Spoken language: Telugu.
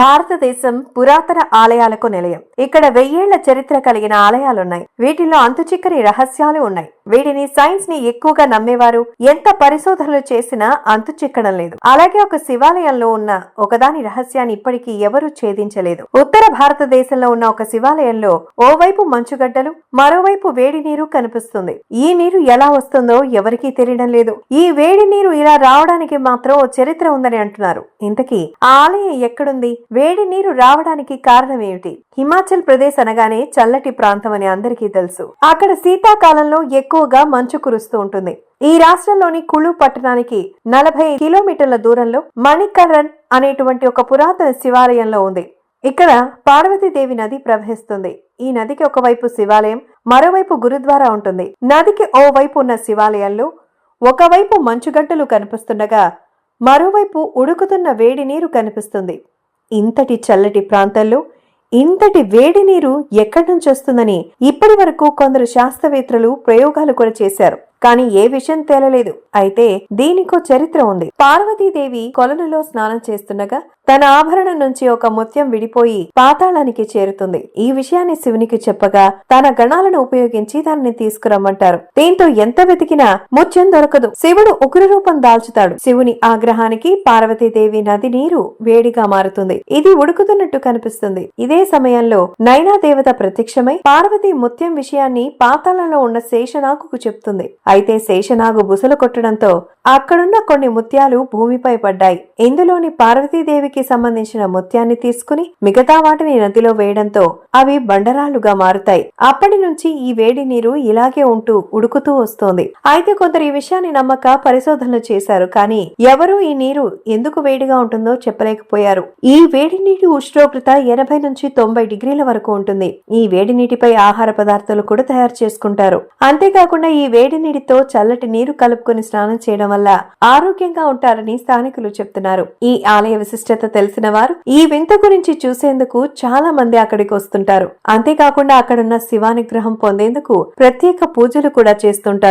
భారతదేశం పురాతన ఆలయాలకు నిలయం. ఇక్కడ వెయ్యేళ్ళ చరిత్ర కలిగిన ఆలయాలున్నాయి. వీటిలో అంతుచిక్కని రహస్యాలు ఉన్నాయి. వీటిని సైన్స్ని ఎక్కువగా నమ్మేవారు. ఎంత పరిశోధనలు చేసినా అంతు చిక్కడం లేదు. అలాగే ఒక శివాలయంలో ఉన్న ఒకదాని రహస్యాన్ని ఇప్పటికీ ఎవరూ ఛేదించలేదు. ఉత్తర భారతదేశంలో ఉన్న ఒక శివాలయంలో ఓవైపు మంచుగడ్డలు మరోవైపు వేడి నీరు కనిపిస్తుంది. ఈ నీరు ఎలా వస్తుందో ఎవరికీ తెలియడం లేదు. ఈ వేడి నీరు ఇలా రావడానికి మాత్రం ఓ చరిత్ర ఉందని అంటున్నారు. ఇంతకీ ఆ ఆలయం ఎక్కడుంది? వేడి నీరు రావడానికి కారణం ఏమిటి? హిమాచల్ ప్రదేశ్ అనగానే చల్లటి ప్రాంతం అని అందరికీ తెలుసు. అక్కడ శీతాకాలంలో ఎక్కువ ఎక్కువగా మంచు కురుస్తూ ఉంటుంది. ఈ రాష్ట్రంలోని కుళు పట్టణానికి నలభై కిలోమీటర్ల దూరంలో మణికరణ్ అనేటువంటి ఒక పురాతన శివాలయంలో ఉంది. ఇక్కడ పార్వతీదేవి నది ప్రవహిస్తుంది. ఈ నదికి ఒకవైపు శివాలయం మరోవైపు గురుద్వారా ఉంటుంది. నదికి ఓవైపు ఉన్న శివాలయంలో ఒకవైపు మంచుగడ్డలు కనిపిస్తుండగా మరోవైపు ఉడుకుతున్న వేడి నీరు కనిపిస్తుంది. ఇంతటి చల్లటి ప్రాంతాల్లో ఇంతటి వేడి నీరు ఎక్కడి నుంచి వస్తుందని ఇప్పటి వరకు కొందరు శాస్త్రవేత్తలు ప్రయోగాలు కూడా చేశారు. కానీ ఏ విషయం తేలలేదు. అయితే దీనికో చరిత్ర ఉంది. పార్వతీదేవి కొలనులో స్నానం చేస్తుండగా తన ఆభరణం నుంచి ఒక ముత్యం విడిపోయి పాతాళానికి చేరుతుంది. ఈ విషయాన్ని శివునికి చెప్పగా తన గణాలను ఉపయోగించి దానిని తీసుకురమ్మంటారు. దీంతో ఎంత వెతికినా ముత్యం దొరకదు. శివుడు ఉగ్రరూపం దాల్చుతాడు. శివుని ఆగ్రహానికి పార్వతీదేవి నది నీరు వేడిగా మారుతుంది. ఇది ఉడుకుతున్నట్టు కనిపిస్తుంది. ఇదే సమయంలో నైనా దేవత ప్రత్యక్షమై పార్వతి ముత్యం విషయాన్ని పాతాళంలో ఉన్న శేషనాగుకు చెప్తుంది. అయితే శేషనాగు బుసలు కొట్టడంతో అక్కడున్న కొన్ని ముత్యాలు భూమిపై పడ్డాయి. ఇందులోని పార్వతీదేవికి సంబంధించిన ముత్యాన్ని తీసుకుని మిగతా వాటిని నదిలో వేయడంతో అవి బండరాళ్ళుగా మారుతాయి. అప్పటి నుంచి ఈ వేడి నీరు ఇలాగే ఉంటూ ఉడుకుతూ వస్తోంది. అయితే కొందరు ఈ విషయాన్ని నమ్మక పరిశోధనలు చేశారు. కానీ ఎవరూ ఈ నీరు ఎందుకు వేడిగా ఉంటుందో చెప్పలేకపోయారు. ఈ వేడి నీటి ఉష్ణోగ్రత ఎనభై నుంచి తొంభై డిగ్రీల వరకు ఉంటుంది. ఈ వేడి నీటిపై ఆహార పదార్థాలు కూడా తయారు చేసుకుంటారు. అంతేకాకుండా ఈ వేడి నీటితో చల్లటి నీరు కలుపుకొని స్నానం చేయడం వల్ల ఆరోగ్యంగా ఉంటారని స్థానికులు చెప్తున్నారు. ఈ ఆలయ విశిష్టత తెలిసిన వారు ఈ వింత గురించి చూసేందుకు చాలా మంది అక్కడికి వస్తుంటారు. అంతేకాకుండా అక్కడున్న శివానుగ్రహం పొందేందుకు ప్రత్యేక పూజలు కూడా చేస్తుంటారు.